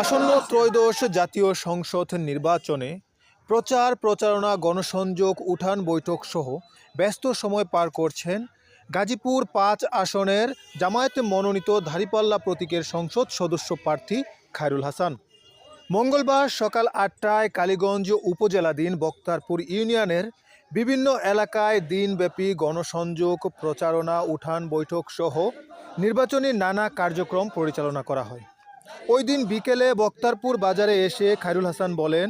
আসন্ন ত্রয়োদশ জাতীয় সংসদ নির্বাচনে প্রচার, প্রচারণা, গণসংযোগ, উঠান বৈঠক সহ ব্যস্ত সময় পার করছেন গাজীপুর পাঁচ আসনের জামায়াতে মনোনীত ধারিপাল্লা প্রতীকের সংসদ সদস্য প্রার্থী খায়রুল হাসান। মঙ্গলবার সকাল আটটায় কালীগঞ্জ উপজেলাধীন বক্তারপুর ইউনিয়নের বিভিন্ন এলাকায় দিনব্যাপী গণসংযোগ, প্রচারণা, উঠান বৈঠক সহ নির্বাচনী নানা কার্যক্রম পরিচালনা করা হয়। ওই দিন বিকেলে বক্তারপুর বাজারে এসে খায়রুল হাসান বলেন,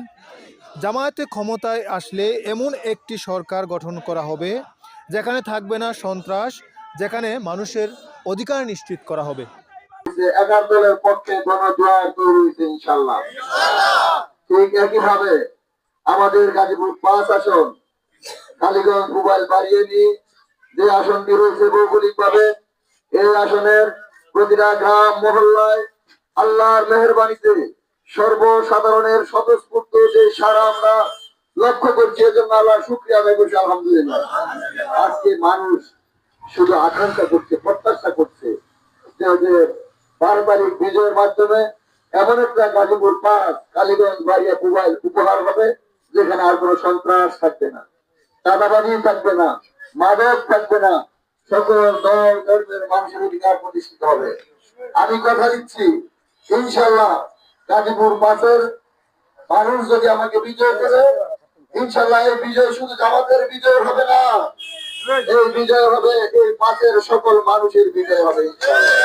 জামায়াতে ক্ষমতায় আসলে এমন একটি সরকার গঠন করা হবে যেখানে থাকবে না সন্ত্রাস, যেখানে মানুষের অধিকার নিশ্চিত করা হবে। আমাদের গাজীপুর পাঁচ আসন, কালীগঞ্জ মোবাইল বাড়িয়ে নিয়ে যে আসনটি রয়েছে এই আসনের প্রতিটা গ্রাম, মহল্লায় আল্লাহর মেহরবানিতে সর্বসাধারণের স্বতঃস্ফূর্ত যে সারা আমরা লক্ষ্য করছি, এজন্য আল্লাহ শুক্রিয়া আদায় করছি, আলহামদুলিল্লাহ। আজকে মানুষ শুধু আকাঙ্ক্ষা করছে, প্রত্যাশা করছে যে পারস্পরিক বিজয়ের মাধ্যমে এমন একটা গাজীপুর পাস কালীগঞ্জ, বাড়িয়া মোবাইল উপহার হবে, যেখানে আর কোনো সন্ত্রাস থাকবে না, চাঁদাবাজি থাকবে না, মাদক থাকবে না, সকল দল, ধর্মের মানুষের অধিকার প্রতিষ্ঠিত হবে। আমি কথা দিচ্ছি ইনশাল্লাহ গাজীপুর পাশের মানুষ যদি আমাকে বিজয় করে ইনশাল্লাহ এই বিজয় শুধু জামাতের বিজয় হবে না, এই বিজয় হবে এই পাশের সকল মানুষের বিজয় হবে, ইনশাআল্লাহ।